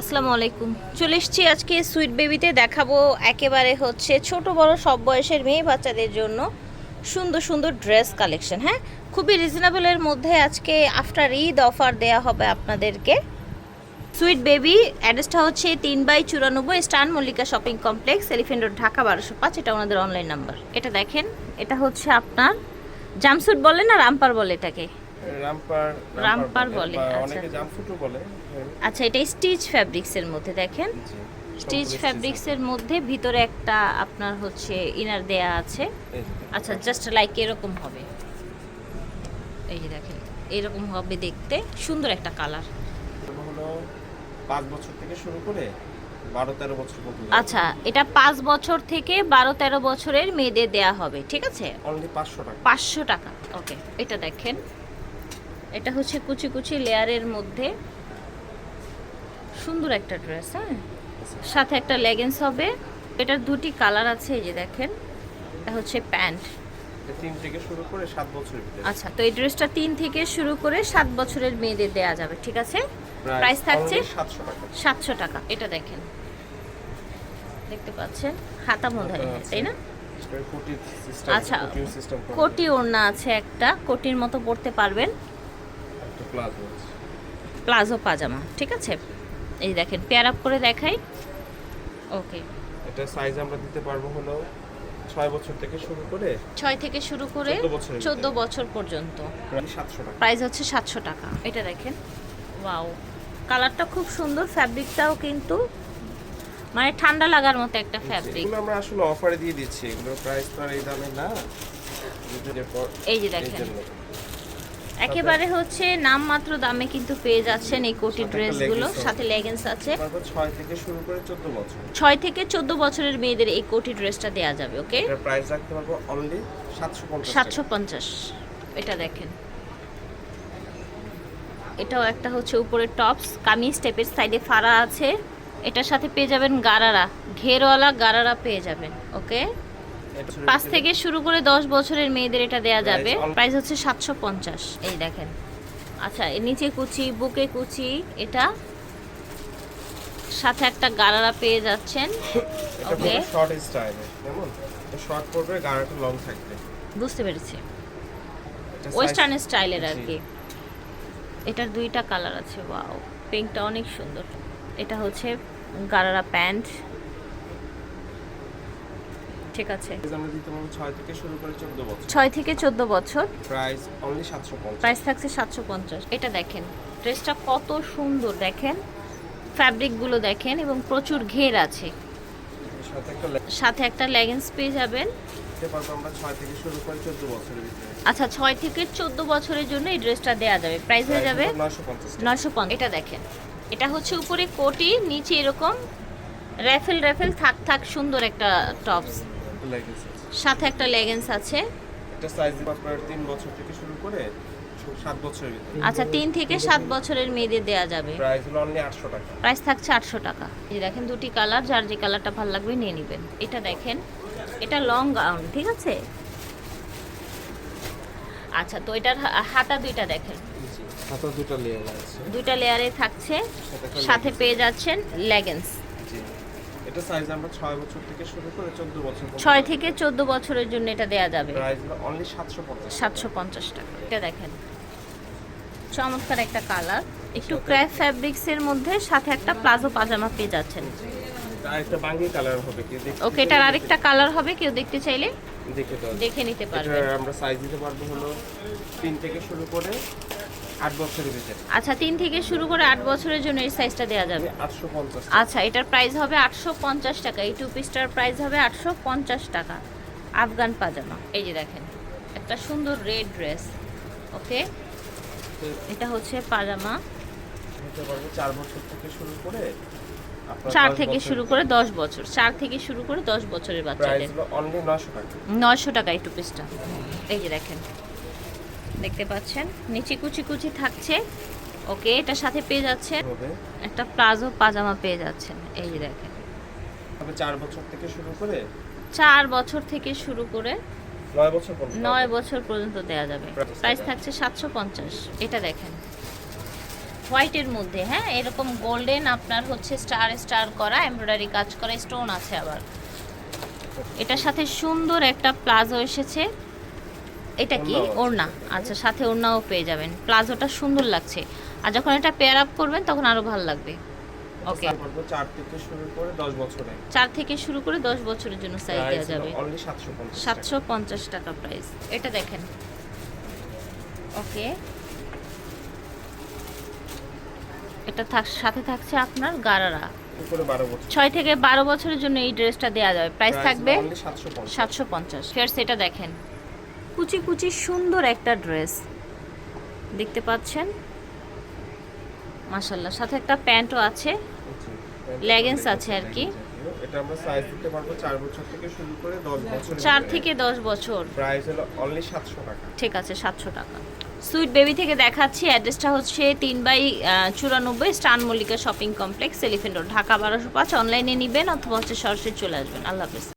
আসসালামু আলাইকুম। চলে এসেছি আজকে সুইট বেবিতে দেখাবো একেবারে হচ্ছে ছোট, বড়, সব বয়সের মেয়ে বাচ্চাদের জন্য সুন্দর সুন্দর ড্রেস কালেকশন হ্যাঁ? খুবই রিজনেবলের মধ্যে আজকে আফটার ঈদ অফার দেয়া হবে আপনাদেরকে। সুইট বেবি অ্যাড্রেসটা হচ্ছে তিন বাই চুরানব্বই স্টান Mallika shopping complex elephant road Dhaka বারোশো পাঁচ। এটা ওনাদের অনলাইন নাম্বার এটা দেখেন, এটা হচ্ছে আপনার জামসুট বলে না রামপার বলে এটাকে। রামপার রামপার বলে, আচ্ছা। অনেকে জামফুটও বলে। আচ্ছা এটা স্টিচ ফ্যাব্রিক্সের মধ্যে দেখেন। স্টিচ ফ্যাব্রিক্সের মধ্যে ভিতরে একটা আপনার হচ্ছে ইনার দেয়া আছে। আচ্ছা জাস্ট লাইক এরকম হবে। এই যে দেখেন এরকম হবে দেখতে। সুন্দর একটা কালার। হলো পাঁচ বছর থেকে শুরু করে বারো তেরো বছর পর্যন্ত। আচ্ছা এটা পাঁচ বছর থেকে বারো তেরো বছরের মেয়েদের দেয়া হবে ঠিক আছে? অনলি পাঁচশো টাকা। পাঁচশো টাকা ওকে এটা দেখেন। এটা হচ্ছে কুচি কুচি লেয়ারের মধ্যে সুন্দর একটা ড্রেস হ্যাঁ? সাথে একটা লেগিংস হবে। এটার দুটি কালার আছে এই যে দেখেন। এটা হচ্ছে প্যান্ট। থেকে শুরু করে বছরের আচ্ছা তো এই ড্রেসটা তিন থেকে শুরু করে সাত বছরের মেয়েদের দেয়া যাবে ঠিক আছে? প্রাইস থাকছে সাতশো টাকা। এটা দেখেন। দেখতে পাচ্ছেন? হাতা মোধাই তাই না? আচ্ছা কোটি ওড়না আছে একটা কোটির মতো পড়তে পারবেন। প্লাজো পাজামা ঠিক আছে? এই দেখেন পেয়ার আপ করে দেখাই। ওকে। এটা সাইজ আমরা দিতে পারব হলো ছয় বছর থেকে শুরু করে ছয় থেকে শুরু করে 14 চোদ্দ বছর পর্যন্ত। প্রাইস হচ্ছে সাতশো টাকা। এটা দেখেন। ওয়াও। কালারটা খুব সুন্দর ফ্যাব্রিকটাও কিন্তু মানে ঠান্ডা লাগার মতো একটা ফ্যাব্রিক। এগুলো আমরা আসলে অফারে দিয়ে দিচ্ছি। এগুলো প্রাইস তো আর এই দামে না। এই যে দেখেন। একেবারে হচ্ছে নামমাত্র দামে কিন্তু পেয়ে যাচ্ছেন এই কোটি ড্রেসগুলো। সাথে লেগিংস আছে। ছয় থেকে শুরু করে চোদ্দ বছর। ছয় থেকে চোদ্দ বছরের মেয়েদের এই কোটি ড্রেসটা দেওয়া যাবে ওকে? প্রাইস রাখতে পারব অনলি সাতশো পঞ্চাশ এটা দেখেন। এটাও একটা হচ্ছে উপরে টপস কামিজ স্টেপের সাইডে ফাড়া আছে। এটার সাথে পেয়ে যাবেন গারারা। ঘেরওয়ালা গারারা পেয়ে যাবেন ওকে? পাঁচ থেকে শুরু করে দশ বছরের মেয়েদের এটা দেয়া যাবে। প্রাইস হচ্ছে সাতশো পঞ্চাশ। এই দেখেন। আচ্ছা এর নিচে কুচি বুকে কুচি এটা সাথে একটা গারারা পেয়ে যাচ্ছেন। ওকে শর্ট স্টাইলে কেমন? শর্ট পড়বে গাড়াটা লং থাকবে। বুঝতে পেরেছি। ওয়েস্টার্ন স্টাইলের আর কি। এটার দুইটা কালার আছে ওয়াও পিঙ্কটা অনেক সুন্দর। এটা হচ্ছে গারারা প্যান্ট। ঠিক আছে। আমরা দিতে পারব ছয় থেকে শুরু করে চোদ্দ বছর। ছয় থেকে চোদ্দ বছর। প্রাইস অনলি সাতশো পঞ্চাশ। প্রাইস থাকছে সাতশো পঞ্চাশ। এটা দেখেন ড্রেসটা কত সুন্দর দেখেন। ফ্যাব্রিকগুলো দেখেন এবং প্রচুর ঘের আছে। সাথে একটা লেগিংস পেয়ে যাবেন। আচ্ছা ছয় থেকে চোদ্দ বছরের জন্য এই ড্রেসটা দেওয়া যাবে। প্রাইস হয়ে যাবে নয়শো পঞ্চাশ এটা দেখেন। এটা হচ্ছে উপরে কোটি নিচে এরকম। র্যাফেল র্যাফেল থাক থাক সুন্দর একটা টপস সাথে একটা লেগিংস আছে। এটা সাইজ আপনার তিন বছর থেকে শুরু করে সাত বছরের ভিতরে। আচ্ছা তিন থেকে সাত বছরের মেয়েদের দেওয়া যাবে। প্রাইস হলো অনলি আটশো টাকা। প্রাইস থাকছে আটশো টাকা। এই দেখেন দুটি কালার যার যে কালারটা ভালো লাগবে নিয়ে নেবেন। এটা দেখেন এটা লং গাউন ঠিক আছে? আচ্ছা তো এটার হাতা দুইটা দেখেন। হাতে দুটো লেয়ার আছে। দুইটা লেয়ারে থাকছে সাথে। পেয়ে যাচ্ছেন লেগিংস জি। এটা সাইজ আমরা ছয় বছর থেকে শুরু করে চোদ্দ বছর পর্যন্ত ছয় থেকে চোদ্দ বছরের জন্য এটা দেওয়া যাবে। প্রাইস অনলি সাতশো পঞ্চাশ সাতশো পঞ্চাশ টাকা। এটা দেখেন। চমৎকার একটা কালার একটু ক্র্যাপ ফ্যাব্রিক্সের মধ্যে সাথে একটা প্লাজো পাজামা পেয়ে যাচ্ছেন। আরেকটা বাঙ্গি কালার হবে কি দেখতে ওকে এটার আরেকটা কালার হবে কেউ দেখতে চাইলে দেখে দেখে নিতে পারবেন। আমরা সাইজ দিতে পারব হলো তিন থেকে শুরু করে আট বছরের ভিতরে আচ্ছা তিন থেকে শুরু করে আট বছরের জন্য এই সাইজটা দেওয়া যাবে। আটশো পঞ্চাশ আচ্ছা এটার প্রাইস হবে আটশো পঞ্চাশ টাকা। এই টু পিসটার প্রাইস হবে আটশো পঞ্চাশ টাকা। আফগান পাজামা। এই যে দেখেন একটা সুন্দর রেড ড্রেস ওকে এটা হচ্ছে পাজামা। পারব চার বছর থেকে শুরু করে চার থেকে শুরু করে দশ বছর। চার থেকে শুরু করে দশ বছরের বাচ্চাদের। নশো টাকা। নয়শো টাকা এই টু। পিসটা এই যে দেখেন দেখতে পাচ্ছেন। নিচে কুচি কুচি থাকছে। ওকে এটার সাথে পেয়ে যাচ্ছেন। একটা প্লাজো পাজামা পেয়ে যাচ্ছেন। এই যে দেখেন। তবে চার বছর থেকে শুরু করে? চার বছর থেকে শুরু করে নয় বছর পর্যন্ত? নয় বছর পর্যন্ত দেওয়া যাবে। প্রাইস থাকছে সাতশো পঞ্চাশ। এটা দেখেন। হোয়াইটের মধ্যে হ্যাঁ? এরকম গোল্ডেন আপনার হচ্ছে স্টার স্টার করা এমব্রয়ডারি কাজ করা স্টোন আছে আবার। এটার সাথে সুন্দর একটা প্লাজো এসেছে। এটা কি? ওড়না। আচ্ছা সাথে ওড়নাও পেয়ে যাবেন। প্লাজোটা সুন্দর লাগছে। আর যখন এটা পেয়ার আপ করবেন তখন আরও ভালো লাগবে। ওকে চার থেকে শুরু করে দশ বছরে। চার থেকে শুরু করে দশ বছরের জন্য সাইজ দেওয়া যাবে। সাতশো পঞ্চাশ টাকা। প্রাইস এটা দেখেন। ওকে এটা থাক সাথে থাকছে আপনার গারারা। ছয় থেকে বারো বছরের জন্য এই ড্রেসটা দেওয়া যাবে। প্রাইস থাকবে সাতশো পঞ্চাশ। সাতশো পঞ্চাশ। ফের সেটা দেখেন। কুচি কুচি সুন্দর একটা ড্রেস। দেখতে পাচ্ছেন? মাশাল্লাহ সাথে একটা প্যান্টও আছে। Leggings আছে আর কি। এটা আমরা সাইজ দিতে পারব চার বছর থেকে শুরু করে দশ বছর চার থেকে দশ বছর। প্রাইস হলো অনলি সাতশো টাকা। ঠিক আছে সাতশো টাকা। সুইট বেবি থেকে দেখাচ্ছি অ্যাড্রেসটা হচ্ছে তিন বাই চুরানব্বই স্টান Mallika shopping complex elephant road Dhaka বারোশো পাঁচ। অনলাইনে নেবেন অথবা হচ্ছে সরাসরি চলে আসবেন। আল্লাহ হাফিজ।